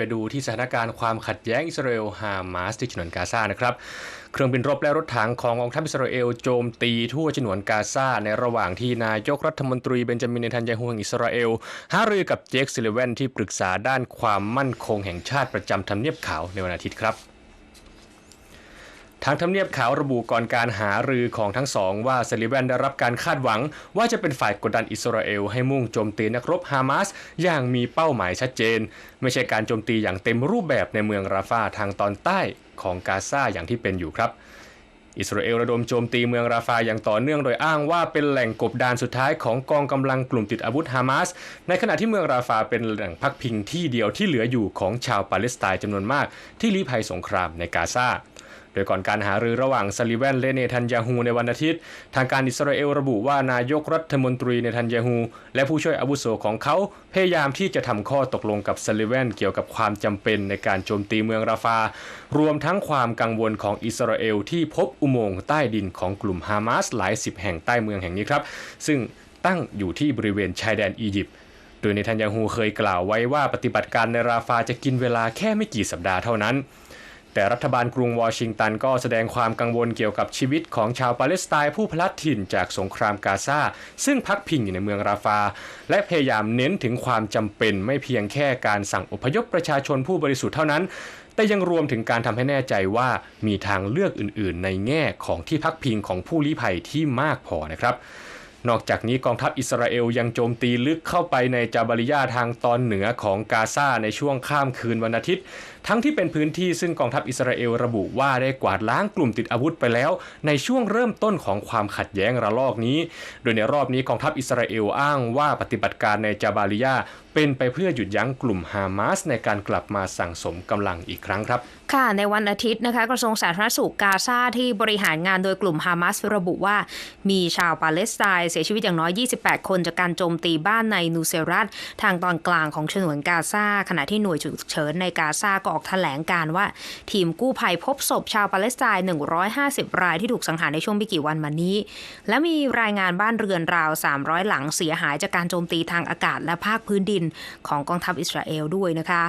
ไปดูที่สถานการณ์ความขัดแย้งอิสราเอลฮามาสที่ฉนวนกาซานะครับ เครื่องบินรบและรถถังของกองทัพอิสราเอลโจมตีทั่วฉนวนกาซาในระหว่างที่นายกรัฐมนตรีเบนจามินเนทันยาฮูแห่งอิสราเอลหารือกับเจคซิลเวนที่ปรึกษาด้านความมั่นคงแห่งชาติประจำทำเนียบขาวในวันอาทิตย์ครับ ทางทำเนียบขาวระบุก่อนการหารือของทั้งสองว่าซาลิแวนได้รับการคาดหวัง ว่าจะเป็นฝ่ายกดดันอิสราเอลให้มุ่งโจมตีนักรบฮามาสอย่างมีเป้าหมายชัดเจน ไม่ใช่การโจมตีอย่างเต็มรูปแบบในเมืองราฟาทางตอนใต้ของกาซาอย่างที่เป็นอยู่ครับอิสราเอลระดมโจมตีเมืองราฟาอย่างต่อเนื่องโดยอ้างว่าเป็นแหล่งกบดานสุดท้ายของกองกำลังกลุ่มติดอาวุธฮามาส ในขณะที่เมืองราฟาเป็นแหล่งพักพิงที่เดียวที่เหลืออยู่ของชาวปาเลสไตน์จำนวนมากที่ลี้ภัยสงครามในกาซา โดยก่อนการหารือระหว่างซาลิแวนและเนทันยาฮูในวันอาทิตย์ ทางการอิสราเอลระบุว่านายกรัฐมนตรีเนทันยาฮูและผู้ช่วยอาวุโสของเขาพยายามที่จะทำข้อตกลงกับซาลิแวนเกี่ยวกับความจำเป็นในการโจมตีเมืองราฟา รวมทั้งความกังวลของอิสราเอลที่พบอุโมงค์ใต้ดินของกลุ่มฮามาสหลายสิบแห่งใต้เมืองแห่งนี้ครับ ซึ่งตั้งอยู่ที่บริเวณชายแดนอียิปต์โดยเนทันยาฮูเคยกล่าวไว้ว่าปฏิบัติการในราฟาจะกินเวลาแค่ไม่กี่สัปดาห์เท่านั้น แต่รัฐบาลกรุงวอชิงตันก็แสดงความกังวลเกี่ยวกับชีวิตของชาวปาเลสไตน์ผู้พลัดถิ่นจากสงครามกาซาซึ่งพักพิงอยู่ในเมืองราฟา และพยายามเน้นถึงความจำเป็นไม่เพียงแค่การสั่งอพยพประชาชนผู้บริสุทธิ์เท่านั้น แต่ยังรวมถึงการทำให้แน่ใจว่ามีทางเลือกอื่น ๆ ในแง่ของที่พักพิงของผู้ลี้ภัยที่มากพอนะครับ นอกจากนี้กองทัพอิสราเอลยังโจมตีลึกเข้าไปในจาบาริยาทางตอนเหนือของกาซาในช่วงข้ามคืนวันอาทิตย์ ทั้งที่เป็นพื้นที่ซึ่งกองทัพอิสราเอลระบุว่าได้กวาดล้างกลุ่มติดอาวุธไปแล้ว ในช่วงเริ่มต้นของความขัดแย้งระลอกนี้ โดยในรอบนี้กองทัพอิสราเอลอ้างว่าปฏิบัติการในจาบาริยาเป็นไปเพื่อหยุดยั้งกลุ่มฮามาสในการกลับมาสั่งสมกำลังอีกครั้งครับ ค่ะในวันอาทิตย์นะคะกระทรวงสาธารณสุขกาซาที่บริหารงานโดยกลุ่มฮามาสระบุว่า มีชาวปาเลสไตน์เสียชีวิตอย่างน้อย 28 คนจากการโจมตีบ้านในนูเซรัตทางตอนกลางของฉนวนกาซาขณะที่หน่วยฉุกเฉินในกาซาก็ออกแถลงการว่า ทีมกู้ภัยพบศพชาวปาเลสไตน์ 150 รายที่ถูกสังหารในช่วงไม่กี่วันมานี้ และมีรายงานบ้านเรือนราว 300 หลังเสียหายจากการโจมตีทางอากาศและภาคพื้นดินของกองทัพอิสราเอลด้วยนะคะ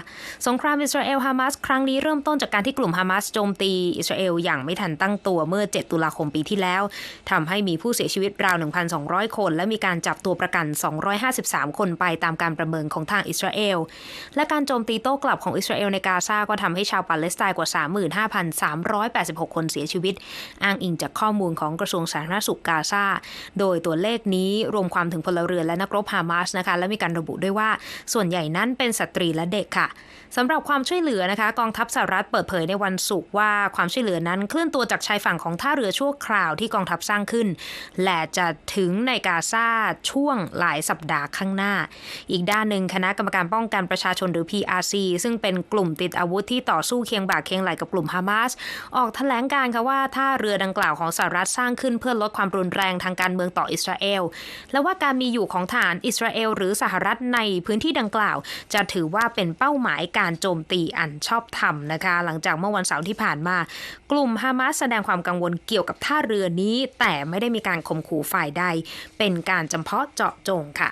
สงครามอิสราเอลฮามาสครั้งนี้เริ่มต้นจากการที่กลุ่มฮามาสโจมตีอิสราเอลอย่างไม่ทันตั้งตัวเมื่อ 7 ตุลาคมปีที่แล้วทำให้มีผู้เสียชีวิตราว 1,200คน และมีการจับตัวประกัน 253 คนไปตามการประเมินของทางอิสราเอล และการโจมตีโต้กลับของอิสราเอลในกาซาก็ทำให้ชาวปาเลสไตน์กว่า 35,386 คนเสียชีวิต อ้างอิงจากข้อมูลของกระทรวงสาธารณสุขกาซาโดยตัวเลขนี้รวมความถึงพลเรือนและนักรบฮามาสนะคะและมีการระบุด้วยว่าส่วนใหญ่นั้นเป็นสตรีและเด็กค่ะสำหรับความช่วยเหลือนะคะกองทัพสหรัฐเปิดเผยในวันศุกร์ว่าความช่วยเหลือนั้นเคลื่อนตัวจากชายฝั่งของท่าเรือชั่วคราวที่กองทัพสร้างขึ้น และจะถึงในกาซาช่วงหลายสัปดาห์ข้างหน้า อีกด้านหนึ่งคณะกรรมการป้องกันประชาชนหรือ PRC ซึ่งเป็นกลุ่มติดอาวุธที่ต่อสู้เคียงบ่าเคียงไหลกับกลุ่มฮามาสออกแถลงการณ์ค่ะว่าท่าเรือดังกล่าวของสหรัฐสร้างขึ้นเพื่อลดความรุนแรงทางการเมืองต่ออิสราเอลและว่าการมีอยู่ของฐานอิสราเอลหรือสหรัฐในพื้นที่ดังกล่าว จะถือว่าเป็นเป้าหมายการโจมตีอันชอบธรรมนะคะ หลังจากเมื่อวันเสาร์ที่ผ่านมา กลุ่มฮามาสแสดงความกังวลเกี่ยวกับท่าเรือนี้ แต่ไม่ได้มีการข่มขู่ฝ่ายใดเป็นการจำเพาะเจาะจงค่ะ